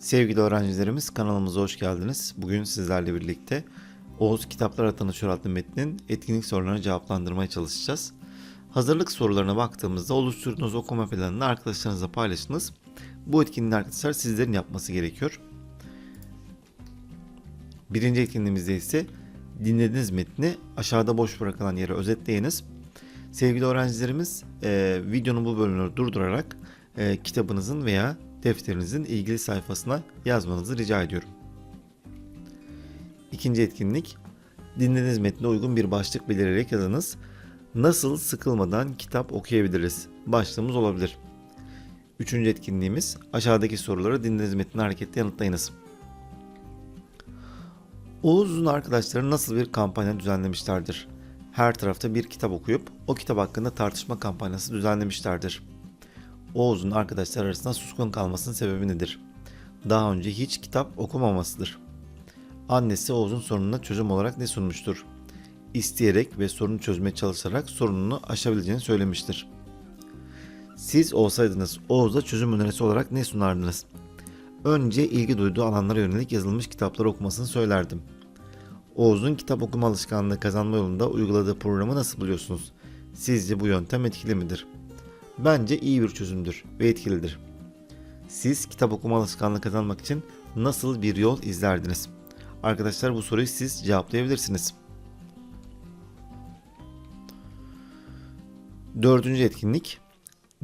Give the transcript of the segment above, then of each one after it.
Sevgili öğrencilerimiz kanalımıza hoş geldiniz. Bugün sizlerle birlikte Oğuz Kitaplara Tanışıyor adlı metnin etkinlik sorularını cevaplandırmaya çalışacağız. Hazırlık sorularına baktığımızda oluşturduğunuz okuma planını arkadaşlarınızla paylaşınız. Bu etkinliği arkadaşlar sizlerin yapması gerekiyor. Birinci etkinliğimizde ise dinlediğiniz metni aşağıda boş bırakılan yere özetleyiniz. Sevgili öğrencilerimiz e, videonun bu bölümünü durdurarak e, kitabınızın veya defterinizin ilgili sayfasına yazmanızı rica ediyorum. İkinci etkinlik, dinlediğiniz metne uygun bir başlık belirleyerek yazınız. Nasıl sıkılmadan kitap okuyabiliriz? Başlığımız olabilir. Üçüncü etkinliğimiz, aşağıdaki soruları dinlediğiniz metni hareketle yanıtlayınız. Oğuz'un arkadaşları nasıl bir kampanya düzenlemişlerdir? Her tarafta bir kitap okuyup o kitap hakkında tartışma kampanyası düzenlemişlerdir. Oğuz'un arkadaşlar arasında suskun kalmasının sebebi nedir? Daha önce hiç kitap okumamasıdır. Annesi Oğuz'un sorununa çözüm olarak ne sunmuştur? İsteyerek ve sorunu çözmeye çalışarak sorununu aşabileceğini söylemiştir. Siz olsaydınız Oğuz'a çözüm önerisi olarak ne sunardınız? Önce ilgi duyduğu alanlara yönelik yazılmış kitapları okumasını söylerdim. Oğuz'un kitap okuma alışkanlığı kazanma yolunda uyguladığı programı nasıl buluyorsunuz? Sizce bu yöntem etkili midir? Bence iyi bir çözümdür ve etkilidir. Siz kitap okuma alışkanlığı kazanmak için nasıl bir yol izlerdiniz? Arkadaşlar bu soruyu siz cevaplayabilirsiniz. Dördüncü etkinlik.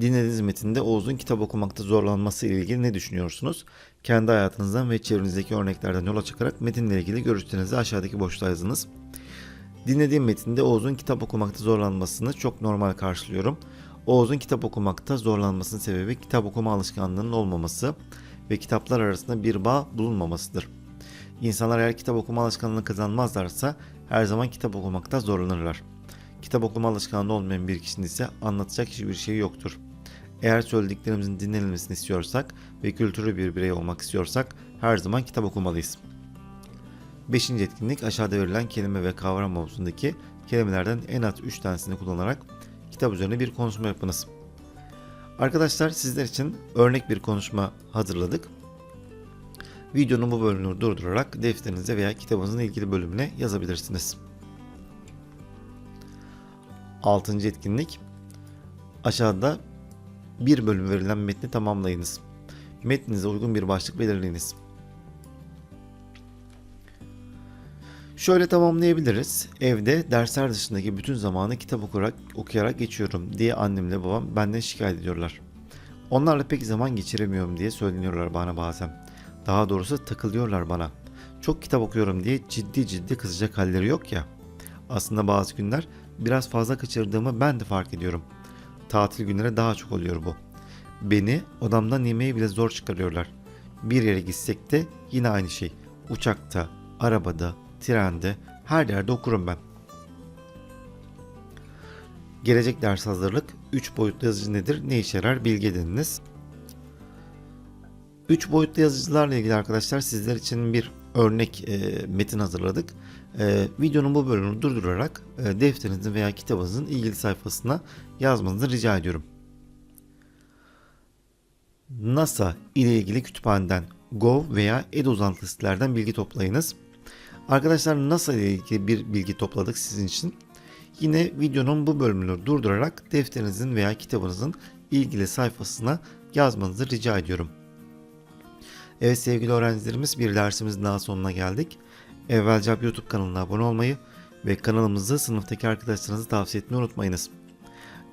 Dinlediğiniz metinde Oğuz'un kitap okumakta zorlanması ile ilgili ne düşünüyorsunuz? Kendi hayatınızdan ve çevrenizdeki örneklerden yola çıkarak metinle ilgili görüşlerinizi aşağıdaki boşluğa yazınız. Dinlediğim metinde Oğuz'un kitap okumakta zorlanmasını çok normal karşılıyorum. Oğuz'un kitap okumakta zorlanmasının sebebi kitap okuma alışkanlığının olmaması ve kitaplar arasında bir bağ bulunmamasıdır. İnsanlar eğer kitap okuma alışkanlığını kazanmazlarsa her zaman kitap okumakta zorlanırlar. Kitap okuma alışkanlığı olmayan bir kişinin ise anlatacak hiçbir şey yoktur. Eğer söylediklerimizin dinlenilmesini istiyorsak ve kültürlü bir birey olmak istiyorsak her zaman kitap okumalıyız. Beşinci etkinlik aşağıda verilen kelime ve kavram mavzusundaki kelimelerden en az 3 tanesini kullanarak kitap üzerine bir konuşma yapınız. Arkadaşlar sizler için örnek bir konuşma hazırladık. Videonun bu bölümünü durdurarak defterinize veya kitabınızın ilgili bölümüne yazabilirsiniz. Altıncı etkinlik. Aşağıda bir bölüm verilen metni tamamlayınız. Metninize uygun bir başlık belirleyiniz. Şöyle tamamlayabiliriz. Evde dersler dışındaki bütün zamanı kitap okuyarak, okuyarak geçiyorum diye annemle babam benden şikayet ediyorlar. Onlarla pek zaman geçiremiyorum diye söyleniyorlar bana bazen. Daha doğrusu takılıyorlar bana. Çok kitap okuyorum diye ciddi ciddi kızacak halleri yok ya. Aslında bazı günler biraz fazla kaçırdığımı ben de fark ediyorum. Tatil günleri daha çok oluyor bu. Beni odamdan yemeği bile zor çıkarıyorlar. Bir yere gitsek de yine aynı şey. Uçakta, arabada, trende, her yerde okurum ben. Gelecek ders hazırlık 3 boyutlu yazıcı nedir? Ne işe yarar? Bilgi edininiz. 3 boyutlu yazıcılarla ilgili arkadaşlar sizler için bir örnek e, metin hazırladık. E, videonun bu bölümünü durdurarak e, defterinizin veya kitabınızın ilgili sayfasına yazmanızı rica ediyorum. NASA ile ilgili kütüphaneden Gov veya Ed uzantılı sitelerden bilgi toplayınız. Arkadaşlar NASA ile ilgili bir bilgi topladık sizin için. Yine videonun bu bölümünü durdurarak defterinizin veya kitabınızın ilgili sayfasına yazmanızı rica ediyorum. Evet sevgili öğrencilerimiz bir dersimizin daha sonuna geldik. Evvelcap YouTube kanalına abone olmayı ve kanalımızı sınıftaki arkadaşlarınızı tavsiye etmeyi unutmayınız.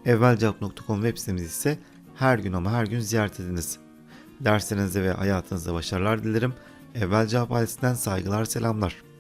Evvelcap.com web sitemizi ise her gün ama her gün ziyaret ediniz. Derslerinizde ve hayatınızda başarılar dilerim. Evvelcap ailesinden saygılar selamlar.